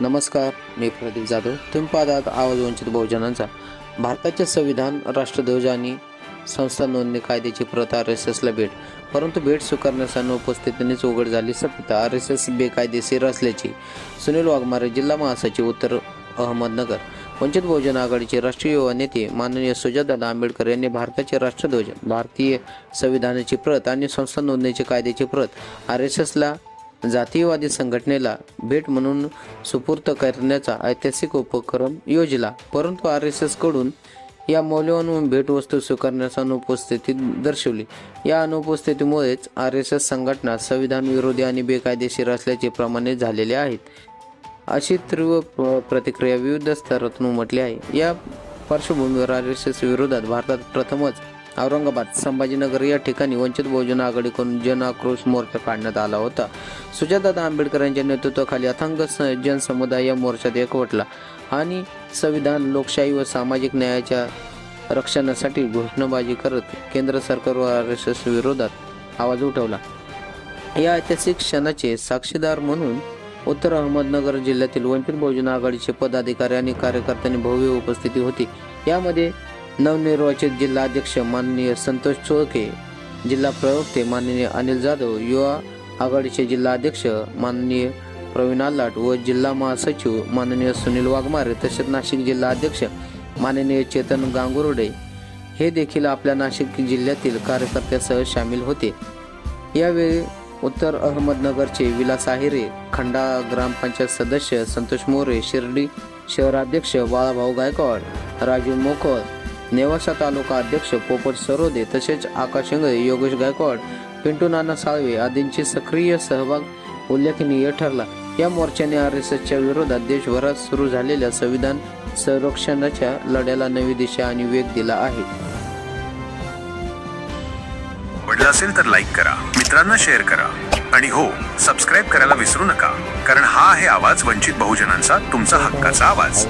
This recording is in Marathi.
नमस्कार मी प्रदीप जाधव. तुम्ही पाहतात आवाज वंचित बहुजनांचा. भारताचे संविधान राष्ट्रध्वज आणि संस्था नोंदणी कायद्याची प्रत आर एस एसला भेट. परंतु भेट स्वीकारण्यास अनुपस्थितीनेच उघड झाली सत्यता आर एस एस बेकायदेशीर असल्याची सुनील वाघमारे जिल्हा महासचिव उत्तर अहमदनगर वंचित बहुजन आघाडीचे राष्ट्रीय युवा नेते माननीय सुजातदादा आंबेडकर यांनी भारताचे राष्ट्रध्वज भारतीय संविधानाची प्रत आणि संस्था नोंदणीचे कायद्याची प्रत आर एस एसला जातीयवादी संघटनेला भेट म्हणून सुपूर्त करण्याचा ऐतिहासिक उपक्रम योजला. परंतु आर एस एसकडून या मौल्यवान भेटवस्तू स्वीकारण्यास अनुपस्थिती दर्शवली. या अनुपस्थितीमुळेच आर एस एस संघटना संविधान विरोधी आणि बेकायदेशीर असल्याचे प्रमाणित झालेले आहेत. अशी तीव्र प्रतिक्रिया विविध स्तरातून उमटली आहे. या पार्श्वभूमीवर आर एस एस विरोधात भारतात प्रथमच औरंगाबाद संभाजीनगर या ठिकाणी वंचित बहुजन आघाडीकडून जन आक्रोश मोर्चा काढण्यात आला होता. सुजातदादा आंबेडकर यांच्या नेतृत्वाखाली अथांग स- जनसमुदाय या मोर्चात एकवटला आणि संविधान लोकशाही व सामाजिक न्यायाच्या रक्षणासाठी घोषणाबाजी करत केंद्र सरकार व आर एस एस विरोधात आवाज उठवला. या ऐतिहासिक क्षणाचे साक्षीदार म्हणून उत्तर अहमदनगर जिल्ह्यातील वंचित बहुजन आघाडीचे पदाधिकारी आणि कार्यकर्त्यांनी भव्य उपस्थिती होती. यामध्ये नवनिर्वाचित जिल्हाध्यक्ष माननीय संतोष चोळके जिल्हा प्रवक्ते माननीय अनिल जाधव युवा आघाडीचे जिल्हाध्यक्ष माननीय प्रवीण आलाट व जिल्हा महासचिव माननीय सुनील वाघमारे तसेच नाशिक जिल्हा अध्यक्ष माननीय चेतन गांगुर्डे हे देखील आपल्या नाशिक जिल्ह्यातील कार्यकर्त्यासह सामील होते. यावेळी उत्तर अहमदनगरचे विलास आहिरे खंडा ग्रामपंचायत सदस्य संतोष मोरे शिर्डी शहराध्यक्ष बाळाभाऊ गायकवाड राजू मोखळ नेवासा तालुका अध्यक्ष पोपट सरोदे तसेच आकाश इंगळे योगेश गायकवाड पिंटू नाना साळवे आदींची सक्रिय सहभाग उल्लेखनीय ठरला. या मोर्चाने आर एस एसच्या विरोधात देशभरात सुरू झालेल्या संविधान संरक्षणाच्या लढ्याला नवी दिशा आणि वेग दिला आहे. आवडलं असेल तर लाईक करा मित्रांना शेअर करा आणि हो सबस्क्राईब करायला विसरू नका कारण हा आहे आवाज वंचित बहुजनांचा तुमचा हक्काचा आवाज.